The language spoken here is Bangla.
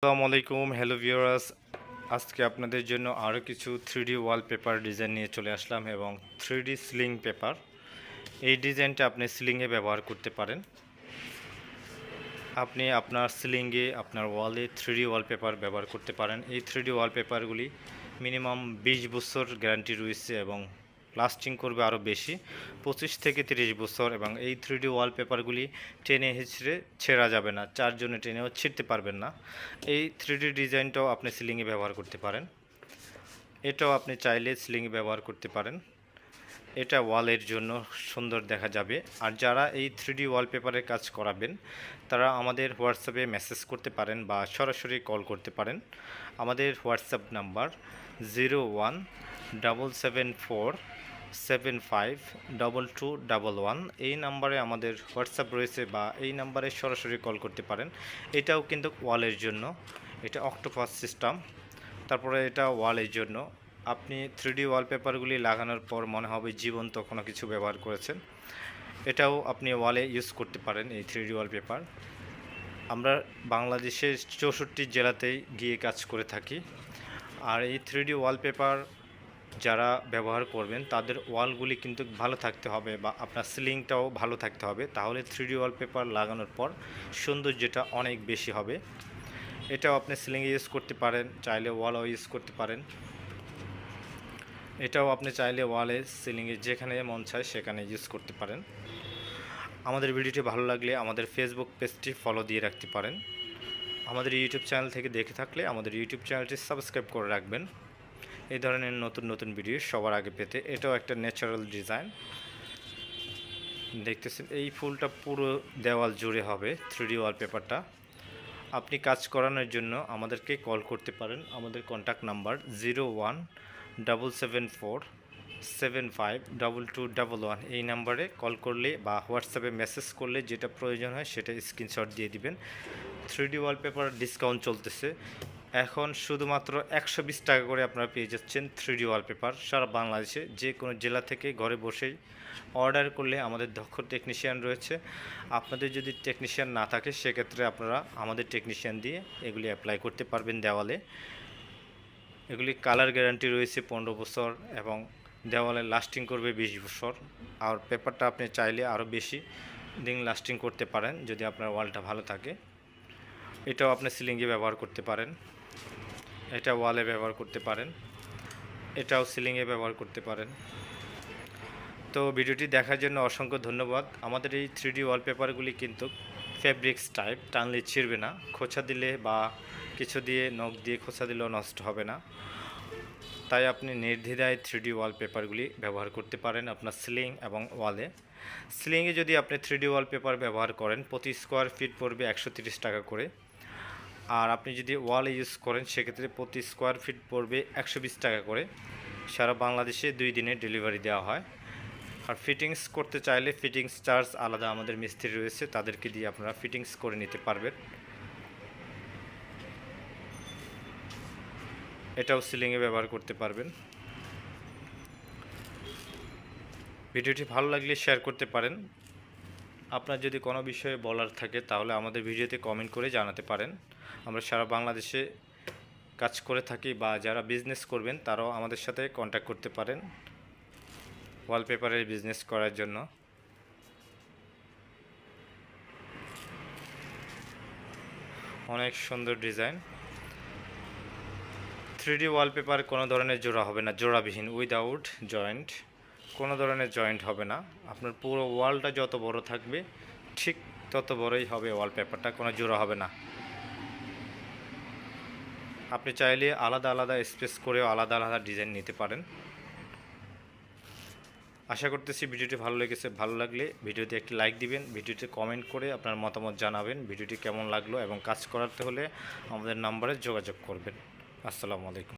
আসসালামু আলাইকুম, হ্যালো ভিউয়ার্স। আজকে আপনাদের জন্য আরও কিছু থ্রিডি ওয়ালপেপার ডিজাইন নিয়ে চলে আসলাম এবং থ্রিডি সিলিং পেপার। এই ডিজাইনটা আপনি সিলিংয়ে ব্যবহার করতে পারেন। আপনি আপনার সিলিংয়ে আপনার ওয়ালে থ্রিডি ওয়ালপেপার ব্যবহার করতে পারেন। এই থ্রিডি ওয়ালপেপারগুলি মিনিমাম বিশ বছর গ্যারান্টি রয়েছে এবং লাস্টিং করবে আরও বেশি। পঁচিশ থেকে তিরিশ বছর এবং এই থ্রি ডি ওয়ালপেপারগুলি টেনে হিচড়ে ছেঁড়া যাবে না, চারজনে টেনেও ছিঁড়তে পারবেন না। এই থ্রি ডি ডিজাইনটাও আপনি সিলিংয়ে ব্যবহার করতে পারেন। এটাও আপনি চাইলে সিলিংয়ে ব্যবহার করতে পারেন। এটা ওয়ালের জন্য সুন্দর দেখা যাবে। আর যারা এই থ্রিডি ওয়ালপেপারের কাজ করাবেন, তারা আমাদের হোয়াটসঅ্যাপে মেসেজ করতে পারেন বা সরাসরি কল করতে পারেন। আমাদের WhatsApp number zero one double seven four seven five double two double one এই নাম্বারে আমাদের হোয়াটসঅ্যাপ রয়েছে বা এই নাম্বারে সরাসরি কল করতে পারেন। এটাও কিন্তু ওয়ালের জন্য। এটা অক্টোপাস সিস্টেম তারপরে এটা ওয়ালের জন্য। আপনি থ্রিডি ওয়ালপেপারগুলি লাগানোর পর মনে হবে জীবন্ত কোনো কিছু ব্যবহার করেছেন। এটাও আপনি ওয়ালে ইউজ করতে পারেন এই থ্রিডি ওয়ালপেপার আমরা বাংলাদেশের চৌষট্টি জেলাতেই গিয়ে কাজ করে থাকি। আর এই থ্রিডি ওয়ালপেপার যারা ব্যবহার করবেন, তাদের ওয়ালগুলি কিন্তু ভালো থাকতে হবে বা আপনার সিলিংটাও ভালো থাকতে হবে। তাহলে থ্রিডি ওয়ালপেপার লাগানোর পর সৌন্দর্যটা অনেক বেশি হবে। এটাও আপনি সিলিংয়ে ইউজ করতে পারেন, চাইলে ওয়ালও ইউজ করতে পারেন। এটাও আপনি চাইলে ওয়ালে সিলিংয়ে যেখানে মন চায় সেখানে ইউজ করতে পারেন। আমাদের ভিডিওটি ভালো লাগলে আমাদের ফেসবুক পেজটি ফলো দিয়ে রাখতে পারেন। আমাদের ইউটিউব চ্যানেল থেকে দেখে থাকলে আমাদের ইউটিউব চ্যানেলটি সাবস্ক্রাইব করে রাখবেন। এই ধরনের নতুন নতুন ভিডিও সবার আগে পেতে এটাও একটা ন্যাচারাল ডিজাইন দেখতেছেন, এই ফুলটা পুরো দেওয়াল জুড়ে হবে থ্রিডি ওয়ালপেপারটা আপনি কাজ করানোর জন্য আমাদেরকে কল করতে পারেন। আমাদের contact number zero one double seven four seven five double two double one এই নাম্বারে কল করলে বা হোয়াটসঅ্যাপে মেসেজ করলে যেটা প্রয়োজন হয় সেটা স্ক্রিনশট দিয়ে দিবেন। থ্রিডি ওয়ালপেপার ডিসকাউন্ট চলতেছে। এখন শুধুমাত্র একশো বিশ টাকা করে আপনারা পেয়ে যাচ্ছেন থ্রিডি ওয়ালপেপার সারা বাংলাদেশে। যে কোনো জেলা থেকে ঘরে বসেই অর্ডার করলে আমাদের দক্ষ টেকনিশিয়ান রয়েছে। আপনাদের যদি টেকনিশিয়ান না থাকে, সেক্ষেত্রে আপনারা আমাদের টেকনিশিয়ান দিয়ে এগুলি অ্যাপ্লাই করতে পারবেন দেওয়ালে। এগুলি কালার গ্যারান্টি রয়েছে পনেরো বছর এবং দেওয়ালে লাস্টিং করবে বিশ বছর। আর পেপারটা আপনি চাইলে আরও বেশি দিন লাস্টিং করতে পারেন যদি আপনার ওয়ালটা ভালো থাকে। এটাও আপনি সিলিংয়ে ব্যবহার করতে পারেন। এটা ওয়ালে ব্যবহার করতে পারেন। এটাও সিলিংয়ে ব্যবহার করতে পারেন। তো ভিডিওটি দেখার জন্য অসংখ্য ধন্যবাদ। আমাদের এই থ্রি থ্রিডি ওয়ালপেপারগুলি কিন্তু ফেব্রিক্স টাইপ টানলে ছিঁড়বে না, খোঁচা দিলে বা কিছু দিয়ে নখ দিয়ে খোঁচা দিলেও নষ্ট হবে না। তাই আপনি নির্দ্বিধায় থ্রিডি ওয়ালপেপারগুলি ব্যবহার করতে পারেন আপনার সিলিং এবং ওয়ালে সিলিংয়ে যদি আপনি থ্রিডি ওয়ালপেপার ব্যবহার করেন, প্রতি স্কোয়ার ফিট পড়বে একশো টাকা করে। আর আপনি যদি ওয়ালে ইউজ করেন, সেক্ষেত্রে প্রতি স্কোয়ার ফিট পড়বে একশো বিশ টাকা করে। সারা বাংলাদেশে দুই দিনে ডেলিভারি দেওয়া হয়। আর ফিটিংস করতে চাইলে ফিটিংস চার্জ আলাদা আমাদের মিস্ত্রি রয়েছে, তাদেরকে দিয়ে আপনারা ফিটিংস করে নিতে পারবেন। এটাও সিলিংয়ে ব্যবহার করতে পারবেন। ভিডিওটি ভালো লাগলে শেয়ার করতে পারেন। আপনার যদি কোনো বিষয়ে বলার থাকে, তাহলে আমাদের ভিডিওতে কমেন্ট করে জানাতে পারেন। আমরা সারা বাংলাদেশে কাজ করে থাকি বা যারা বিজনেস করবেন, তারাও আমাদের সাথে কন্ট্যাক্ট করতে পারেন। ওয়ালপেপারের বিজনেস করার জন্য। অনেক সুন্দর ডিজাইন থ্রিডি ওয়ালপেপার কোনো ধরনের জোড়া হবে না, জোড়াবিহীন উইদাউট জয়েন্ট কোনো ধরনের জয়েন্ট হবে না। আপনার পুরো ওয়ালটা যত বড় থাকবে, ঠিক তত বড়ই হবে ওয়ালপেপারটা কোনো জোড়া হবে না। আপনি চাইলে আলাদা আলাদা স্পেস করেও আলাদা আলাদা ডিজাইন নিতে পারেন। আশা করতেছি ভিডিওটি ভালো লেগেছে, ভালো লাগলে ভিডিওতে একটি লাইক দিবেন, ভিডিওতে কমেন্ট করে আপনার মতামত জানাবেন, ভিডিওটি কেমন লাগল এবং কাজ করাতে হলে আমাদের নাম্বারে যোগাযোগ করবেন। আসসালামু আলাইকুম।